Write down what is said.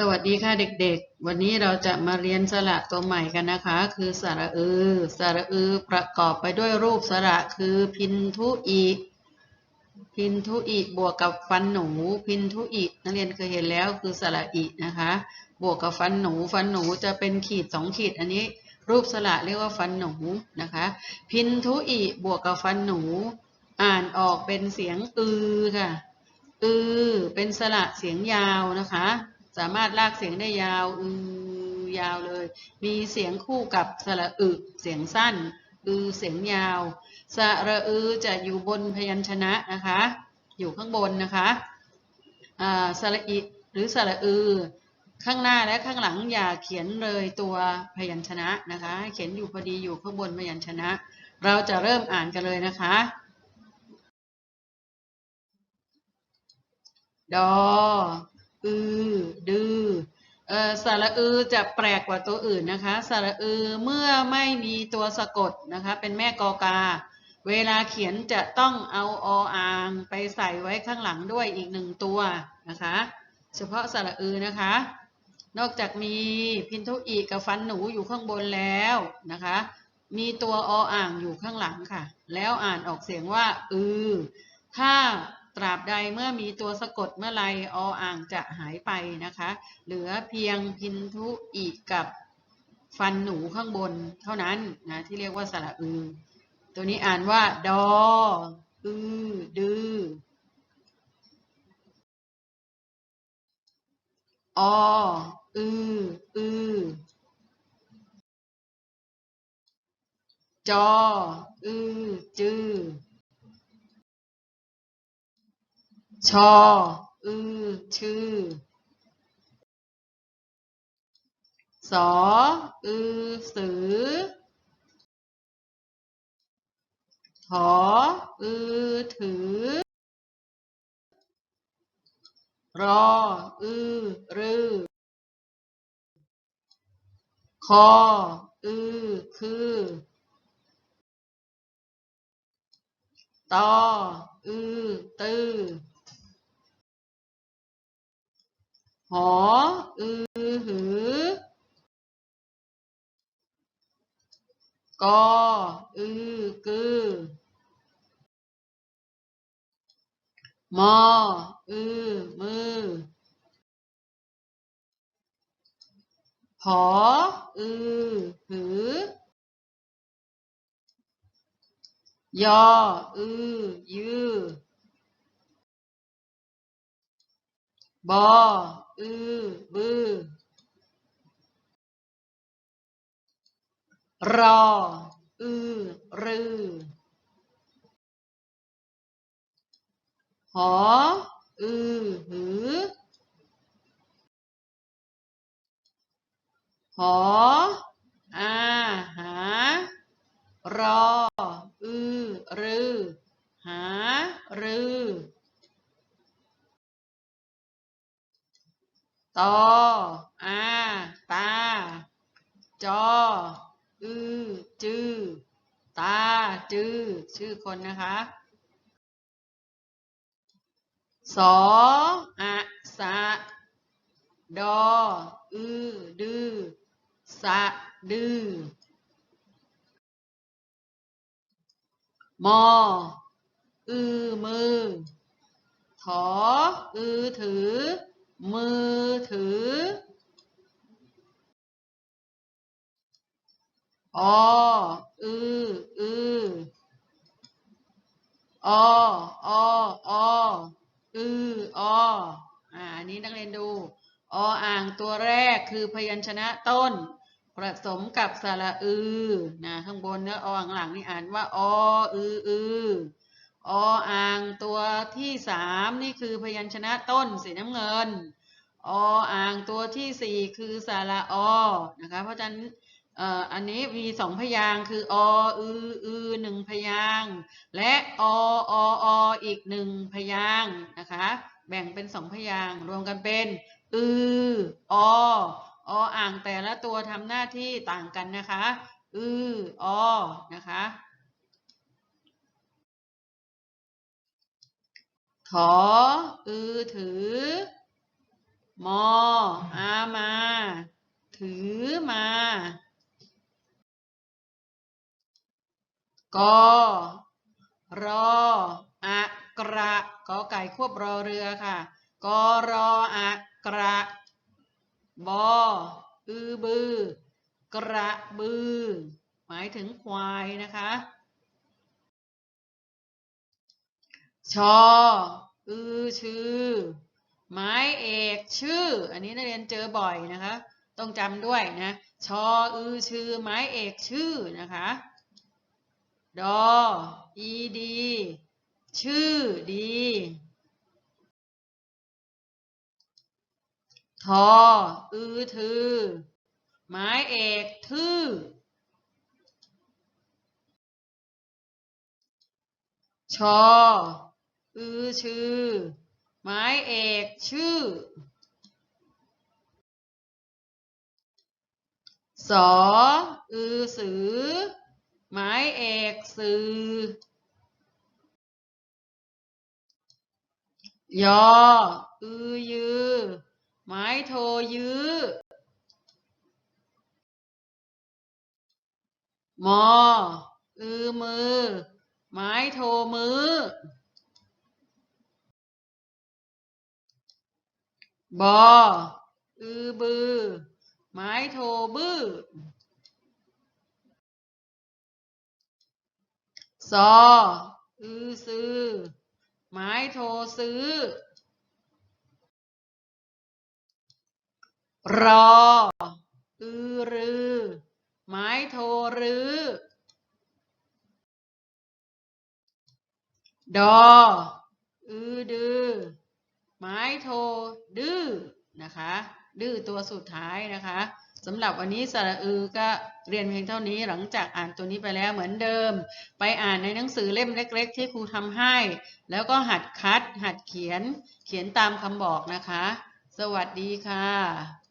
สวัสดีค่ะเด็กๆ วันนี้เราจะมาเรียนสระตัวใหม่กันนะคะ คือสระอือ สระอือประกอบไปด้วยรูปสระคือพินทุอีพินทุอีบวกกับฟันหนู พินทุอีนักเรียนเคยเห็นแล้วคือสระอีนะคะ บวกกับฟันหนู ฟันหนูจะเป็นขีดสองขีดอันนี้ รูปสระเรียกว่าฟันหนูนะคะ พินทุอีบวกกับฟันหนู อ่านออกเป็นเสียงอือค่ะ อือเป็นสระเสียงยาวนะคะ สามารถลากเสียงได้ยาวอือยาวเลย มีเสียงคู่กับสระอึเสียงสั้นอือเสียงยาว สระอือจะอยู่บนพยัญชนะนะคะ อยู่ข้างบนนะคะอ่าสระอิหรือสระอือข้างหน้าและข้างหลังอย่าเขียนเลยตัวพยัญชนะนะคะเขียนอยู่พอดีอยู่ข้างบนพยัญชนะ เราจะเริ่มอ่านกันเลยนะคะ ดอ อือ ดือเอ่อสระอือจะแปลกกว่าตัวอื่นนะคะ สระอือเมื่อไม่มีตัวสะกดนะคะ เป็นแม่กอกา เวลาเขียนจะต้องเอาออ่างไปใส่ไว้ข้างหลังด้วยอีกหนึ่งตัวนะคะ เฉพาะสระอือนะคะ นอกจากมีพินทุอีกับฟันหนูอยู่ข้างบนแล้วนะคะ มีตัวออ่างอยู่ข้างหลังค่ะ แล้วอ่านออกเสียงว่า อือ ถ้า ตราบใดเมื่อมีตัวสะกดเมื่อไรออ่างจะหายไปนะคะ เหลือเพียงพินทุอีกับฟันหนูข้างบนเท่านั้นนะที่เรียกว่าสระอือ ตัวนี้อ่านว่า ดอ อือ ดือออือ อือ จอ อือ จือ ชอ อือ ชื่อ สอ อือ สือ ถอ อือ ถือ รอ อือ รือ คอ อือ คือตอ อือ ตือ หอ อือ หือ กอ อือ กือ มอ อือ มือ หอ อือ หือ ยอ อือ ยือบอ อือ บือ รอ อือ รือ หอ อือ หือ หอ อา หา รอ อือ รือ หา รือ ตออาตา จอ อือ จือ ตา จือ ชื่อคนนะคะสออะสะ ดอ อือ ดือ สะ ดือ มอ อือ มือ ถอ อือ ถือ มือถือออืออือออออือออ่าอันนี้นักเรียนดูออ่างตัวแรกคือพยัญชนะต้น ผสมกับสระอือนะข้างบนเนื้อออ่างหลังนี่อ่านว่าออืออือ ออ่างตัวที่สามนี่คือพยัญชนะต้นสีน้ำเงิน ออ่างตัวที่สี่คือสระอนะคะ เพราะฉะนั้นอันนี้มีสองพยางค์คือออืออือหนึ่งพยางค์และออออีกหนึ่งพยางค์นะคะ แบ่งเป็นสองพยางค์รวมกันเป็นอืออออ่างแต่ละตัวทำหน้าที่ต่างกันนะคะอืออนะคะ ถออือถือ มออามา ถือมากอรออะกระกอไก่ควบรอเรือค่ะกอรออะกระบออือบือกระบือ หมายถึงควายนะคะ ชออือชื่อหมายเอกชื่อ อันนี้นักเรียนเจอบ่อยนะคะ ต้องจำด้วยนะ ชออือชื่อหมายเอกชื่อนะคะ ดอ อีดี ชื่อดี ทอ อือถือหมายเอกทื่อชอ อือชื่อ หมายเอกชื่อสออือสือ หมายเอกสื่อยออือยือ หมายโทยื้อมออือมือ หมายโทมือ บออือบือหมายโทบื้อซออือซื้อหมายโทซื้อ รอ อือรือหมายโทรือ ดอ อือดือ หมายโทดื้อนะคะ ดื้อตัวสุดท้ายนะคะสำหรับวันนี้สระอือก็เรียนเพียงเท่านี้หลังจากอ่านตัวนี้ไปแล้วเหมือนเดิม ไปอ่านในหนังสือเล่มเล็ก ๆ ที่ครูทำให้ แล้วก็หัดคัด หัดเขียน เขียนตามคำบอกนะคะ สวัสดีค่ะ